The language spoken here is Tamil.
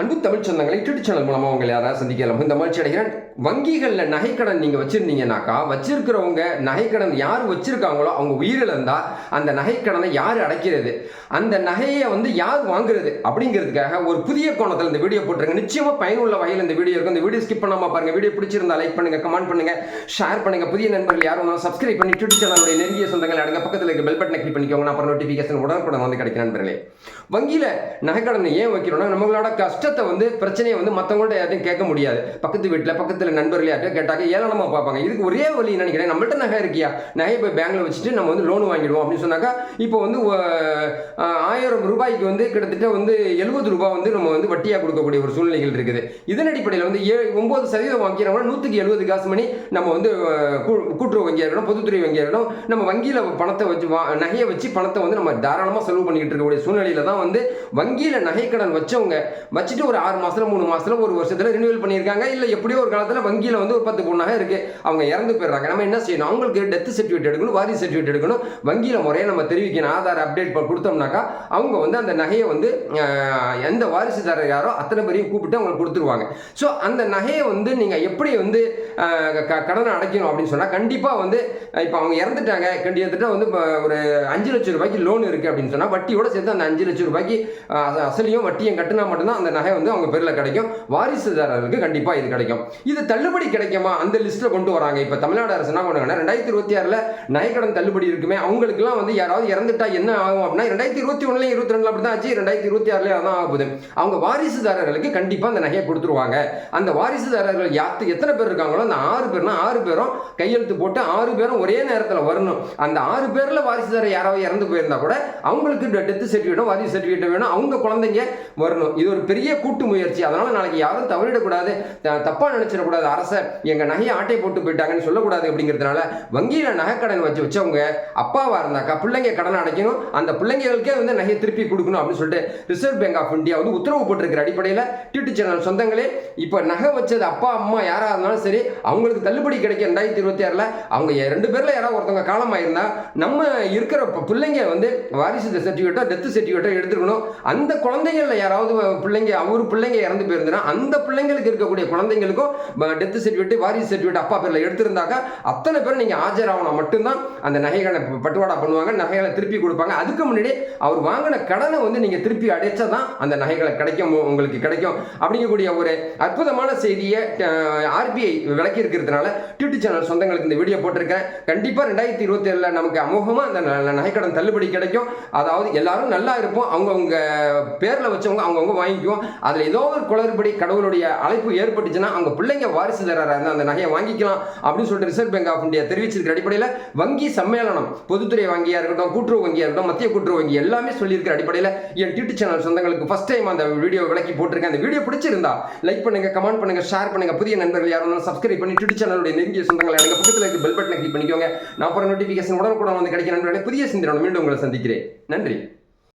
அன்பு தமிழ் சொந்தங்களை யூடியூப் சேனல் மூலமாக உங்களை யாராவது சந்திக்கலாம். இந்த மகிழ்ச்சி அடைகிறேன். வங்கிகளில் நகைக்கடன் நீங்கள் வச்சுருந்தீங்கன்னாக்கா வச்சிருக்கிறவங்க நகைக்கடன் யார் வச்சிருக்காங்களோ அவங்க உயிரிழந்தால் அந்த நகைக்கடனை யார் அடைக்கிறது? அந்த நகையை வந்து யார் வாங்குறது? அப்படிங்கிறதுக்காக ஒரு புதிய கோணத்தில் இந்த வீடியோ போட்டுருங்க. நிச்சயமாக பயனுள்ள வகையில் இந்த வீடியோ இருக்கும் இந்த வீடியோ ஸ்கிப் பண்ணாமல் பாருங்கள் வீடியோ பிடிச்சிருந்தா லைக் பண்ணுங்க கமெண்ட் பண்ணுங்கள் ஷேர் பண்ணுங்கள் புதிய நண்பர்கள் யாரும் சப்ஸ்கிரைப் பண்ணி யூடியூப் சேனலுடைய நெருங்கிய சொந்தங்களை அடங்க பக்கத்தில் இருக்க பெல் பட்டனை கிளிக் பண்ணிக்கோங்க. அப்புறம் நோட்டிஃபிகேஷன் உடனுக்குடன் வந்து கிடைக்கும் நண்பர்களே. வங்கியில் நகைக்கடனை ஏன் வைக்கிறோம்னா நம்மளோட கஷ்டத்தை வந்து பிரச்சனையை வந்து மற்றவங்கள்ட்ட யார்ட்டையும் கேட்க முடியாது. பக்கத்து வீட்டில் பக்கத்தில் நண்பர்கள் யார்ட்டையும் கேட்டாக்க ஏளனமாக பார்ப்பாங்க. இதுக்கு ஒரே வழி என்ன நினைக்கிறேன் நம்மள்ட்ட நகை இருக்கியா? நகையை போய் பேங்க்ல வச்சுட்டு நம்ம வந்து லோன் வாங்கிடுவோம் அப்படின்னு சொன்னாக்கா இப்போ வந்து ஆயிரம் ரூபாய்க்கு வந்து கிட்டத்தட்ட வந்து எழுபது ரூபாய் வந்து நம்ம வந்து வட்டியாக கொடுக்கக்கூடிய ஒரு சூழ்நிலைகள் இருக்குது. இதன் அடிப்படையில் வந்து ஏ ஒம்பது சதவீதம் வாங்கிறவங்க நூற்றுக்கு எழுபது காசு மணி நம்ம வந்து கூட்டுறவு வங்கியாக இருக்கணும் பொதுத்துறை வங்கியாக இருக்கணும் நம்ம வங்கியில் பணத்தை வச்சு நகையை வச்சு பணத்தை வந்து நம்ம தாராளமாக செலவு பண்ணிக்கிட்டு இருக்கக்கூடிய சூழ்நிலையில தான் வந்து வங்கியில் நகைக்கடன் வச்சவங்க வச்சு வச்சுட்டு ஒரு ஆறு மாசத்துல மூணு மாதத்தில் ஒரு வருஷத்தில் ரினியூவல் பண்ணியிருக்காங்க. இல்லை எப்படியோ ஒரு காலத்தில் வங்கியில் வந்து ஒரு பத்து பொண்ணாக இருக்குது அவங்க இறந்து போயிடுறாங்க. நம்ம என்ன செய்யணும்? அவங்களுக்கு டெத் சர்டிஃபிகேட் எடுக்கணும் வாரி சர்டிஃபிகேட் எடுக்கணும். வங்கியில் முறையாக நம்ம தெரிவிக்கணும் ஆதார் அப்டேட் கொடுத்தோம்னாக்கா அவங்க வந்து அந்த நகையை வந்து எந்த வாரிசுதாரர் யாரோ அத்தனை பேரையும் கூப்பிட்டு அவங்களுக்கு கொடுத்துருவாங்க. ஸோ அந்த நகையை வந்து நீங்கள் எப்படி வந்து க- கடனை அடைக்கணும் அப்படின்னு சொன்னால் கண்டிப்பாக வந்து இப்போ அவங்க இறந்துட்டாங்க. கிட்டத்தட்ட வந்து ஒரு அஞ்சு லட்சம் ரூபாய்க்கு லோன் இருக்குது அப்படின்னு சொன்னால் வட்டியோட சேர்த்து அந்த அஞ்சு லட்சம் ரூபாய்க்கு அசலையும் வட்டியும் கட்டினா மட்டும்தான் அந்த நகை வந்து அவங்க பேரில் கிடைக்கும். வாரிசுதாரர்களுக்கு கண்டிப்பாக இது கிடைக்கும். இது தள்ளுபடி கிடைக்குமா? அந்த லிஸ்ட்டில் கொண்டு வராங்க. இப்போ தமிழ்நாடு அரசு என்ன பண்ணுவாங்கன்னா ரெண்டாயிரத்தி இருபத்தி ஆறில் நகைக்கடன் தள்ளுபடி இருக்குமே அவங்களுக்குலாம் வந்து யாராவது இறந்துட்டா என்ன ஆகும் அப்படின்னா ரெண்டாயிரத்தி இருபத்தி ஒன்றுலையும் இருபத்தி ரெண்டில் அப்படி தான் ஆச்சு ரெண்டாயிரத்தி இருபத்தி ஆறுலேயே அதான் ஆகுது. அவங்க வாரிசுதாரர்களுக்கு கண்டிப்பாக அந்த நகையை கொடுத்துருவாங்க. அந்த வாரிசுதாரர்கள் யாத்து எத்தனை பேர் இருக்காங்களோ அந்த ஆறு பேர்னா ஆறு பேரும் கையெழுத்து போட்டு ஆறு பேரும் ஒரே நேரத்தில் வரணும். அந்த ஆறு பேரில் வாரிசுதாரர் யாராவது இறந்து போயிருந்தா கூட அவங்களுக்கு டெத்து சர்டிஃபிகேட்டும் வாரிசு சர்டிஃபிகேட்டும் வேணும். அவங்க குழந்தைங்க வரணும். இது ஒரு பெரிய கூட்டு முயற்சி. அதனால நாளைக்கு யாரும் தவறிடக்கூடாது. தப்பாக தப்பா நினைச்சிடக்கூடாது. அரசை எங்க நகையை ஆட்டை போட்டு போயிட்டாங்கன்னு சொல்லக்கூடாது அப்படிங்கிறதுனால வங்கியில நகைக்கடன் வச்சு வச்சவங்க அப்பாவா இருந்தாக்கா பிள்ளைங்க கடன் அடைக்கணும். அந்த பிள்ளைங்களுக்கே வந்து நகையை திருப்பி கொடுக்கணும் அப்படின்னு சொல்லிட்டு ரிசர்வ் பேங்க் ஆஃப் இந்தியா வந்து உத்தரவு போட்டிருக்கிற அடிப்படையில் டியூட்டி சேனல் சொந்தங்களே இப்போ நகை வச்சது அப்பா அம்மா யாரா இருந்தாலும் சரி அவங்களுக்கு தள்ளுபடி கிடைக்கும் ரெண்டாயிரத்தி இருபத்தி ஆறில் அவங்க ரெண்டு பேர்ல யாராவது ஒருத்தவங்க காலமாயிருந்தா நம்ம இருக்கிற பிள்ளைங்க வந்து வாரிசு சர்டிஃபிகேட்டோ டெத் சர்டிஃபிகேட்டோ எடுத்துக்கணும் அந்த குழந்தைங்கள்ல யாராவது பிள்ளைங்க அவர் பிள்ளைங்க இறந்து போயிருந்தா அந்த பிள்ளைங்களுக்கு இருக்கக்கூடிய குழந்தைங்களுக்கும் டெத் சர்டிஃபிகேட் வாரிசு சர்டிஃபிகேட் அப்பா பேரில் எடுத்திருந்தாக்க அத்தனை பேர் நீங்கள் ஆஜராகணும் மட்டும்தான் அந்த நகைகளை பட்டுவாடா பண்ணுவாங்க நகைகளை திருப்பி கொடுப்பாங்க. அதுக்கு முன்னாடி அவர் வாங்கின கடனை வந்து நீங்கள் திருப்பி அடைச்சா தான் அந்த நகைகளை கிடைக்கும் உங்களுக்கு கிடைக்கும். அப்படிங்கக்கூடிய ஒரு அற்புதமான செய்தியை ஆர்பிஐ விளக்கி இருக்கிறதுனால டியூட்டி சேனல் சொந்தங்களுக்கு இந்த வீடியோ போட்டிருக்கேன். கண்டிப்பாக ரெண்டாயிரத்தி இருபத்தி ஏழில் நமக்கு அமோகமாக அந்த ந- நகைக்கடன் தள்ளுபடி கிடைக்கும். அதாவது எல்லாரும் நல்லா இருப்போம். அவங்கவுங்க பேரில் வச்சவங்க அவங்கவுங்க வாங்கிக்குவோம். அதில் ஏதோ ஒரு குளறுபடி கடவுளுடைய அழைப்பு ஏற்பட்டுச்சுன்னா அவங்க பிள்ளைங்க வாரிசுதாரராக இருந்தால் அந்த நகையை வாங்கிக்கலாம் அப்படின்னு சொல்லிட்டு ரிசர்வ் பேங்க் ஆஃப் இந்தியா தெரிவிச்சிருக்கிற அடிப்படையில் வங்கி சம்மேளனம் பொதுத்துறை வங்கியாக இருக்கட்டும் கூட்டுறவு வங்கியாக இருக்கட்டும் மத்திய கூட்டுறவு வங்கி எல்லாமே சொல்லியிருக்கிற அடிப்படையில் என் டியூட்டி சேனல் சொந்தங்களுக்கு ஃபர்ஸ்ட் டைம் அந்த வீடியோ விளக்கி போட்டிருக்கேன். அந்த வீடியோ பிடிச்சிருந்தா லைக் பண்ணுங்க கமெண்ட் பண்ணுங்க ஷேர் பண்ணுங்க. புதிய நண்பர்கள் யாரும் சப்ஸ்கிரைப் பண்ணி டியூட்டி சேனலுடைய நெருங்கிய சொந்தங்களை எனக்கு பக்கத்தில் இருக்க பெல் பட்டனை கிளிக் பண்ணிக்கோங்க. நான் அப்புறம் நோட்டிஃபிகேஷன் உடனுக்குடன் வந்து கிடைக்கிற நண்பர்களே புதிய சிந்தனை மீண்டும் உங்களை சந்திக்கிறேன். நன்றி.